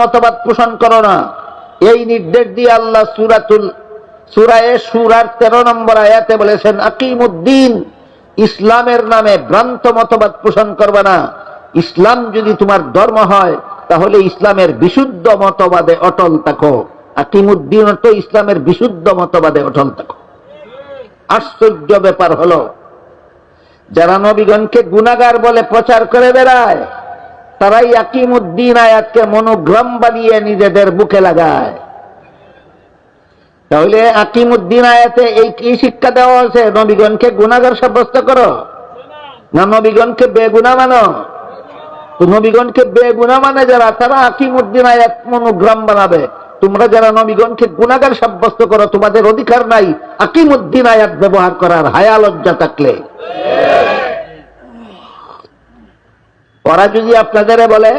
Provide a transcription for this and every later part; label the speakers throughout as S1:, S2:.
S1: মতবাদ পোষণ করো না। এই নির্দেশ দিয়ে আল্লাহ সুরাতুল সুরায়ে সুরার তেরো নম্বর আয়াতে বলেছেন, আকিমুদ্দিন, ইসলামের নামে ভ্রান্ত মতবাদ পোষণ করবে না। ইসলাম যদি তোমার ধর্ম হয়, তাহলে ইসলামের বিশুদ্ধ মতবাদে অটল থাকো। আকিমুদ্দিন অর্থ ইসলামের বিশুদ্ধ মতবাদে অটল থাকো। আশ্চর্য ব্যাপার হলো, যারা নবীগণকে গুনাগার বলে প্রচার করে বেড়ায় তারাই আকিমুদ্দিন আয়াতকে মনোগ্রাম বানিয়ে নিজেদের বুকে লাগায়। তাহলে আকিমুদ্দিন আয়াতে এই কি শিক্ষা দেওয়া হয়েছে? নবীগণকে গুনাগার সাব্যস্ত করো। না, নবীগণকে বেগুনা মানো। নবীগণকে বেগুনা মানে যারা, তারা আকিমুদ্দিন আয়াত মনোগ্রাম বানাবে। তোমরা যারা নবীগণকে গুনাগার সাব্যস্ত করো, তোমাদের অধিকার নাই আকিমুদ্দিন আয়াত ব্যবহার করার হায়া লজ্জা থাকলে। ওরা যদি আপনাদের বলে,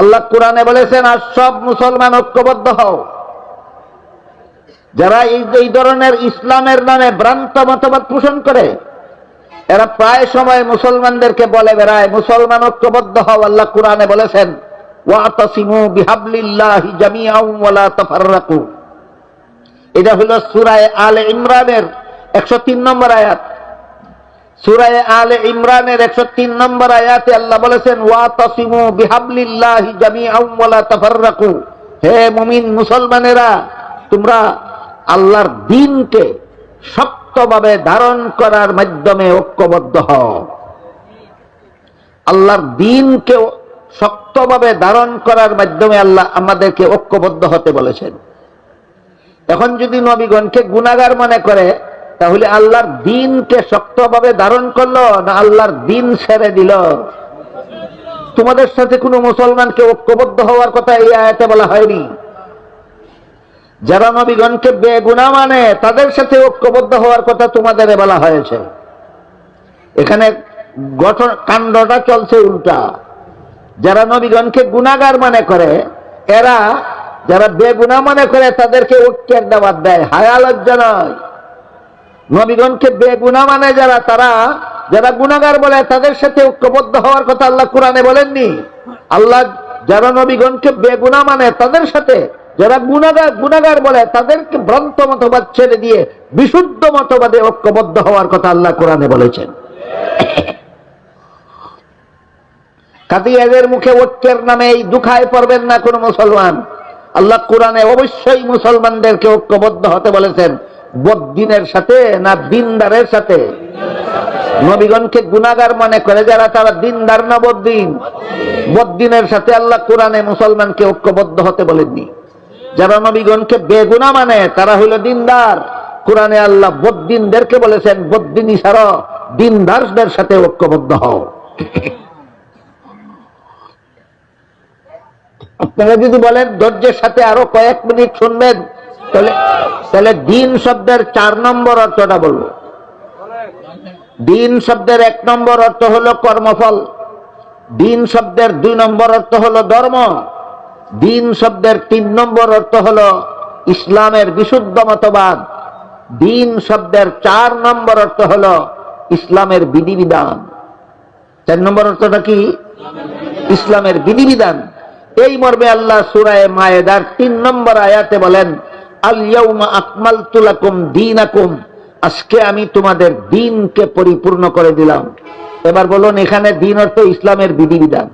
S1: আল্লাহ কোরআনে বলেছেন, আর সব মুসলমান ঐক্যবদ্ধ হও। যারা এই ধরনের ইসলামের নামে ভ্রান্ত মতবাদ পোষণ করে, এরা প্রায় সময় মুসলমানদেরকে বলে বেড়ায়, মুসলমান ঐক্যবদ্ধ হও, আল্লাহ কোরআনে বলেছেন এটা হলো সুরায় আল ইমরানের 103 নম্বর আয়াত। সুরায় আলে ইমরানের একশো তিন নম্বর আয়াতে আল্লাহ বলেছেন, ওয়া তাসিমু বিহাবলিল্লাহি হে মুমিন মুসলমানেরা, তোমরা আল্লাহর দ্বীনকে শক্তভাবে ধারণ করার মাধ্যমে ঐক্যবদ্ধ হও। আল্লাহর দ্বীনকে শক্তভাবে ধারণ করার মাধ্যমে আল্লাহ আমাদেরকে ঐক্যবদ্ধ হতে বলেছেন। এখন যদি নবীগণকে গুনাগার মনে করে তাহলে আল্লাহর দিনকে শক্তভাবে ধারণ করল না আল্লাহর দিন ছেড়ে দিল? তোমাদের সাথে কোনো মুসলমানকে ঐক্যবদ্ধ হওয়ার কথা এই আয়াতে বলা হয়নি। যারা নবীগণকে বেগুনা মানে তাদের সাথে ঐক্যবদ্ধ হওয়ার কথা তোমাদের বলা হয়েছে। এখানে গঠন, কাণ্ডটা চলছে উল্টা। যারা নবীগণকে গুনাগার মনে করে, এরা যারা বেগুনা মনে করে, তাদেরকে ঐক্যের দাবাত দেয়। হায়া লজ্জা নয়। নবীগণকে বেগুনা মানে যারা, তারা যারা গুনাগার বলে, তাদের সাথে ঐক্যবদ্ধ হওয়ার কথা আল্লাহ কোরআনে বলেননি। আল্লাহ যারা নবীগণকে বেগুনা মানে তাদের সাথে যারা গুনাগার গুনাগার বলে, তাদেরকে ভ্রান্ত মতবাদ ছেড়ে দিয়ে, বিশুদ্ধ মতবাদে ঐক্যবদ্ধ হওয়ার কথা আল্লাহ কোরআনে বলেছেন। কাজী এদের মুখে ঐক্যের নামে এই দুখায় পড়বেন না কোন মুসলমান। আল্লাহ কোরআনে অবশ্যই মুসলমানদেরকে ঐক্যবদ্ধ হতে বলেছেন। বদ্দিনের সাথে না দিনদারের সাথে? নবীগণকে গুনাগার মনে করে যারা তারা দিনদার না বদ্দিন? বদ্দিনের সাথে আল্লাহ কোরআনে মুসলমানকে ঐক্যবদ্ধ হতে বলেননি। যারা নবীগণকে বেগুনা মানে তারা হইল দিনদার। কোরআনে আল্লাহ বদ্দিনদেরকে বলেছেন, বদ্দিন ইসারা দিনদারদের সাথে ঐক্যবদ্ধ হও। আপনারা যদি বলেন, ধৈর্যের সাথে আরও কয়েক মিনিট শুনবেন। তাহলে তাহলে দিন শব্দের চার নম্বর অর্থটা বলব। দিন শব্দের এক নম্বর অর্থ হলো কর্মফল। দিন শব্দের দুই নম্বর অর্থ হলো ধর্ম। দিন শব্দের তিন নম্বর অর্থ হলো ইসলামের বিশুদ্ধ মতবাদ। দিন শব্দের চার নম্বর অর্থ হলো ইসলামের বিধিবিধান। চার নম্বর অর্থটা কি? ইসলামের বিধিবিধান। এই মর্মে আল্লাহ সুরায় মায়েদার তিন নম্বর আয়াতে বলেন আজকে আমি তোমাদের দিনকে পরিপূর্ণ করে দিলাম। এবার বলুন, এখানে দিন অর্থ ইসলামের বিধিবিধান।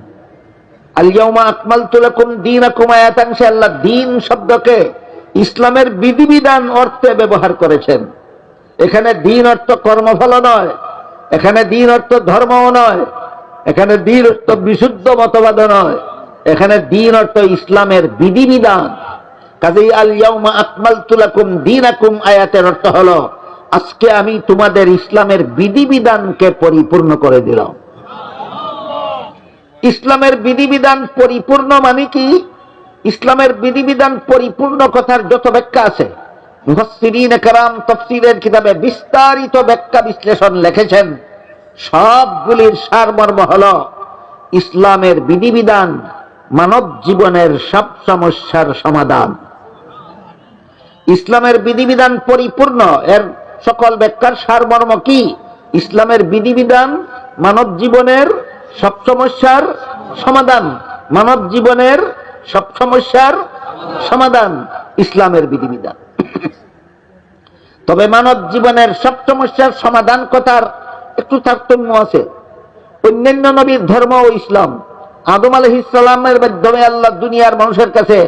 S1: আলিয়াউমা আকমাল তুলাকুম দিন আকুম আয়াতাংশে আল্লাহ দিন শব্দকে ইসলামের বিধিবিধান অর্থে ব্যবহার করেছেন। এখানে দিন অর্থ কর্মফল নয়, এখানে দিন অর্থ ধর্মও নয়, এখানে দিন অর্থ বিশুদ্ধ মতবাদ নয়, এখানে দিন অর্থ ইসলামের বিধিবিধান। আল ইয়াউমা আয়াতের অর্থ হলো, আজকে আমি তোমাদের ইসলামের বিধিবিধানকে পরিপূর্ণ করে দিলাম। ইসলামের বিধিবিধান পরিপূর্ণ মানে কি? ইসলামের বিধিবিধান পরিপূর্ণ কথার যত ব্যাখ্যা আছে মুহসিরিন তফসিরের কিতাবে বিস্তারিত ব্যাখ্যা বিশ্লেষণ লিখেছেন। সবগুলির সারমর্ম হল, ইসলামের বিধিবিধান মানব জীবনের সব সমস্যার সমাধান। ইসলামের বিধিবিধান পরিপূর্ণ। এর সকল ব্যাখ্যার সারমর্ম কি? ইসলামের বিধিবিধান মানব জীবনের সব সমস্যার সমাধান। মানব জীবনের সব সমস্যার সমাধান ইসলামের বিধিবিধান। তবে মানব জীবনের সব সমস্যার সমাধান কথার একটু তারতম্য আছে। অন্যান্য নবীর ধর্ম ও ইসলাম। আদম আলহ ইসলামের মাধ্যমে আল্লাহ দুনিয়ার মানুষের কাছে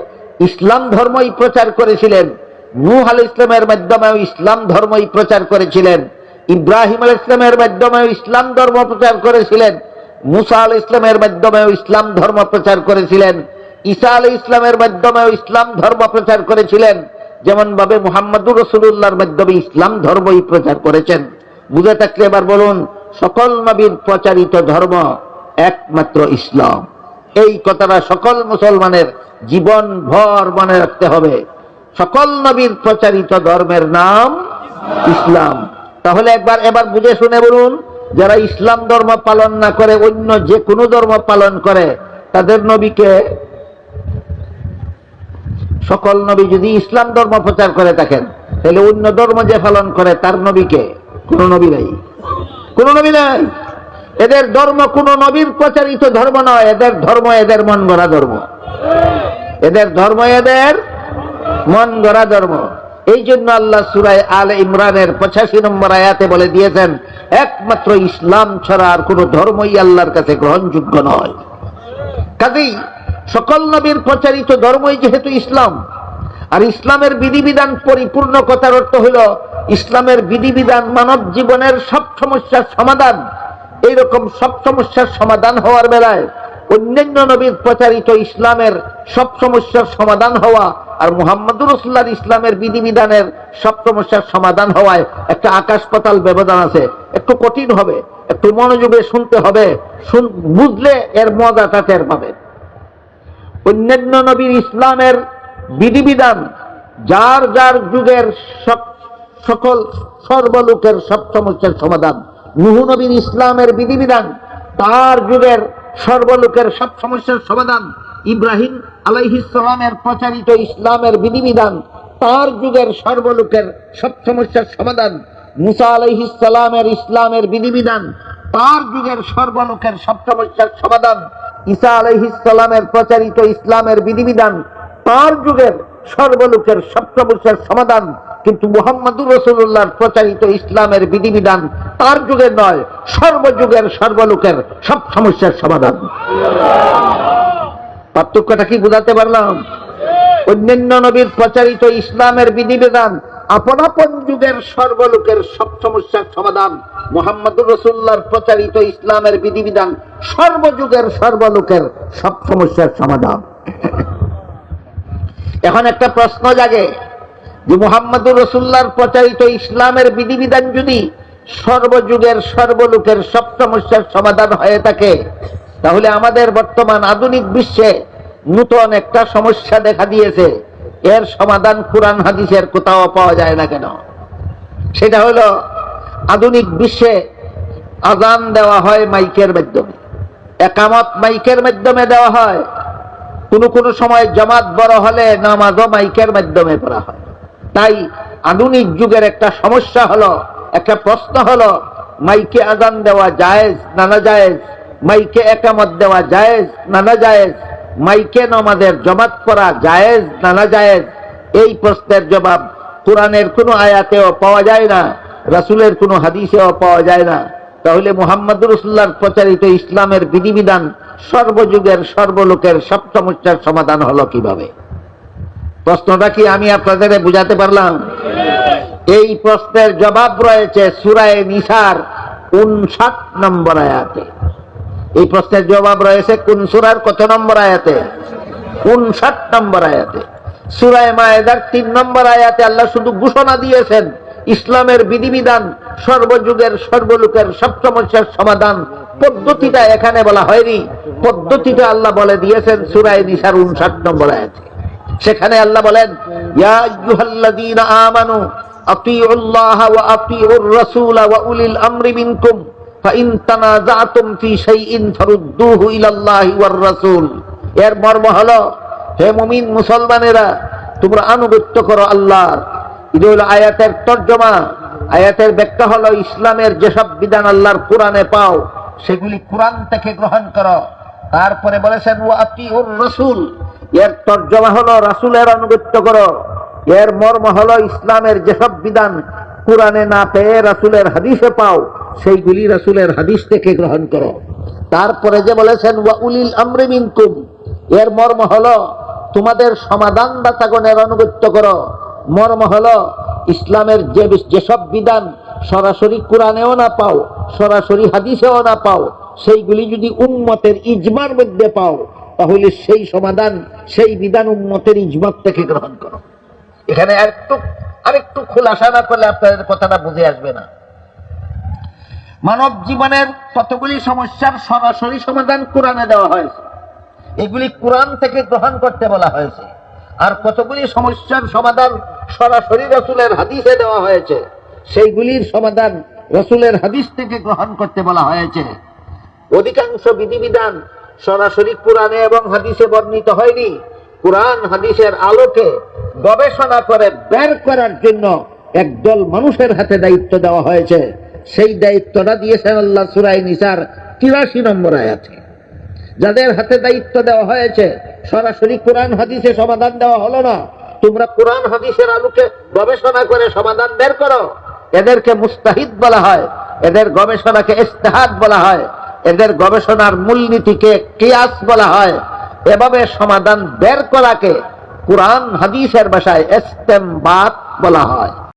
S1: ইসলাম ধর্মই প্রচার করেছিলেন। নূহ আল ইসলামের মাধ্যমেও ইসলাম ধর্মই প্রচার করেছিলেন। ইব্রাহিম আল ইসলামের মাধ্যমেও ইসলাম ধর্ম প্রচার করেছিলেন। মুসা আল ইসলামের মাধ্যমেও ইসলাম ধর্ম প্রচার করেছিলেন। ঈসা আল ইসলামের মাধ্যমেও ইসলাম ধর্ম প্রচার করেছিলেন। যেমন ভাবে মোহাম্মদুর রসুল্লাহর মাধ্যমে ইসলাম ধর্মই প্রচার করেছেন। বুঝে থাকলে এবার বলুন, সকল নবীর প্রচারিত ধর্ম একমাত্র ইসলাম। এই কথাটা সকল মুসলমানের জীবন ভর মনে রাখতে হবে। সকল নবীর প্রচারিত ধর্মের নাম ইসলাম। তাহলে একবার এবার বুঝে শুনে বলুন, যারা ইসলাম ধর্ম পালন না করে, অন্য যে কোনো ধর্ম পালন করে, তাদের নবীকে সকল নবী যদি ইসলাম ধর্ম প্রচার করে থাকেন, তাহলে অন্য ধর্ম যে পালন করে, তার নবীকে কোন নবী নাই। কোন নবী নাই। এদের ধর্ম কোন নবীর প্রচারিত ধর্ম নয়, এদের ধর্ম এদের মন গড়া ধর্ম। এদের ধর্ম এদের মন গড়া ধর্ম। এই জন্য আল্লাহ সুরায় আল ইমরানের পঁচাশি নম্বর আয়াতে বলে দিয়েছেন, একমাত্র ইসলাম ছাড়া আর কোন ধর্মই আল্লাহর কাছে গ্রহণযোগ্য নয়। কাজেই সকল নবীর প্রচারিত ধর্মই যেহেতু ইসলাম, আর ইসলামের বিধিবিধান পরিপূর্ণ কথার অর্থ হল ইসলামের বিধিবিধান মানব জীবনের সব সমস্যার সমাধান। এইরকম সব সমস্যার সমাধান হওয়ার বেলায় অন্যান্য নবীর প্রচারিত ইসলামের সব সমস্যার সমাধান হওয়া আর মুহাম্মদুর রসুল্লাহর ইসলামের বিধিবিধানের সব সমস্যার সমাধান হওয়ায় একটা আকাশ পাতাল ব্যবধান আছে। একটু কঠিন হবে, একটু মনোযোগে শুনতে হবে বুঝলে এর মজাটা টের পাবে। অন্যান্য নবীর ইসলামের বিধিবিধান যার যার যুগের সক- সকল সর্বলোকের সব সমস্যার সমাধান। নুহু নবীর ইসলামের বিধিবিধান তার যুগের সর্বলোকের সব সমস্যার সমাধান ইব্রাহিম আলাইহিসালামের প্রচারিত ইসলামের বিধিবিধান, তার যুগের সর্বলোকের সব সমস্যার সমাধান, মুসা আলাইহিসালামের ইসলামের বিধিবিধান, তার যুগের সর্বলোকের সব সমস্যার সমাধান, ঈসা আলাইহিসালামের প্রচারিত ইসলামের বিধিবিধান, তার যুগের সর্বলোকের সব সমাধান। কিন্তু মুহাম্মদুর রসুল্লাহর প্রচারিত ইসলামের বিধিবিধান তার যুগের নয়, সর্বযুগের সর্বলোকের সব সমস্যার সমাধান। পার্থক্যটা কি বুঝাতে পারলাম? অন্যান্য নবীর প্রচারিত ইসলামের বিধিবিধান আপন আপন যুগের সর্বলোকের সব সমস্যার সমাধান। মোহাম্মদুর রসুল্লাহর প্রচারিত ইসলামের বিধিবিধান সর্বযুগের সর্বলোকের সব সমস্যার সমাধান। এখন একটা প্রশ্ন জাগে যে মোহাম্মদুর রসুল্লাহর প্রচারিত ইসলামের বিধিবিধান যদি সর্বযুগের সর্বলোকের সব সমস্যার সমাধান হয়ে থাকে, তাহলে আমাদের বর্তমান আধুনিক বিশ্বে নূতন একটা সমস্যা দেখা দিয়েছে। এর সমাধান কোরআন হাদিসের কোথাও পাওয়া যায় না কেন? সেটা হলো আধুনিক বিশ্বে আজান দেওয়া হয় মাইকের মাধ্যমে। একামত মাইকের মাধ্যমে দেওয়া হয়। কোনো কোনো সময় জামাত বড় হলে নামাজও মাইকের মাধ্যমে পড়া হয়। তাই আধুনিক যুগের একটা সমস্যা হলো, একটা প্রশ্ন হলো, মাইকে আজান দেওয়া জায়েজ নানা জায়েজ? মাইকে একামত দেওয়া জায়েজ নানা জায়েজ? মাইকে নমাজের জমাত পড়া জায়েজ নানা জায়েজ? এই প্রশ্নের জবাব কোরআনের কোনো আয়াতেও পাওয়া যায় না, রাসূলের কোনো হাদিসেও পাওয়া যায় না। তাহলে মুহাম্মদ রসুল্লাহর প্রচারিত ইসলামের বিধিবিধান সর্বযুগের সর্বলোকের সব সমস্যার সমাধান হলো কীভাবে? প্রশ্নটা কি আমি আপনাদের বুঝাতে পারলাম? এই প্রশ্নের জবাব রয়েছে সুরায় নিসার উনষাট নম্বর আয়াতে। এই প্রশ্নের জবাব রয়েছে কোন সুরার কত নম্বর আয়াতে? উনষাট নম্বর আয়াতে। সুরায় মায়েদার তিন নম্বর আয়াতে আল্লাহ শুধু ঘোষণা দিয়েছেন, ইসলামের বিধিবিধান সর্বযুগের সর্বলোকের সব সমস্যার সমাধান পদ্ধতিটা এখানে বলা হয়নি। পদ্ধতিটা আল্লাহ বলে দিয়েছেন সুরায় নিসার উনষাট নম্বর আয়াতে। সেখানে আল্লাহ বলেন আমানু এর মর্ম হলো, হে মুমিন মুসলমানেরা, তোমরা আনুগত্য হলো আয়াতের তর্জমা। আয়াতের ব্যাখ্যা হলো ইসলামের যেসব বিধান আল্লাহর কোরআনে পাও, সেগুলি কোরআন থেকে গ্রহণ করো। তারপরে বলেছেন ও আতিউর রসুল। এর তর্জমা হলো, রাসুলের আনুগত্য করো। এর মর্ম হলো, ইসলামের যেসব বিধান কোরআনে না পেয়ে রাসুলের হাদিসে পাও, সেইগুলি রাসুলের হাদিস থেকে গ্রহণ করো। তারপরে যে বলেছেন, ওয়া উলিল আমরি মিনকুম। এর মর্ম হলো, তোমাদের সমাধানদাতাগণের আনুগত্য করো। মর্ম হলো, ইসলামের যে যেসব বিধান সরাসরি কোরআনেও না পাও, সরাসরি হাদিসেও না পাও সেইগুলি যদি উম্মতের ইজমার মধ্যে পাও, তাহলে সেই সমাধান, সেই বিধান উম্মতের ইজমার থেকে গ্রহণ করো। এখানে আরেকটু আরেকটু খোলাসা না করলে আপনাদের কথাটা বুঝে আসবে না। মানব জীবনের কতগুলি সমস্যার সরাসরি সমাধান কোরআনে দেওয়া হয়েছে। এগুলি কোরআন থেকে গ্রহণ করতে বলা হয়েছে। আর কতগুলি সমস্যার সমাধান সরাসরি রসুলের হাদিসে দেওয়া হয়েছে, সেইগুলির সমাধান রসুলের হাদিস থেকে গ্রহণ করতে বলা হয়েছে। অধিকাংশ বিধিবিধান সরাসরি কোরআনে এবং হাদিসে বর্ণিত হয়নি। কোরআন হাদিসের আলোকে গবেষণা করে বের করার জন্য একদল মানুষের হাতে দায়িত্ব দেওয়া হয়েছে। সেই দায়িত্বটা দিয়েছেন আল্লাহ সুরাই নিসার তিরাশি নম্বর আয়াতে। যাদের হাতে দায়িত্ব দেওয়া হয়েছে, সরাসরি কোরআন হাদিসে সমাধান দেওয়া হলো না। তোমরা কোরআন হাদিসের আলোকে গবেষণা করে সমাধান বের করো। এদেরকে মুস্তাহিদ বলা হয়, এদের গবেষণাকে ইস্তেহাদ বলা হয়। এদের গবেষণার মূলনীতিকে কেয়াস বলা হয়। এভাবে সমাধান বের করাকে কোরআন, হাদিসের ভাষায় ইস্তেমবাত বলা হয়।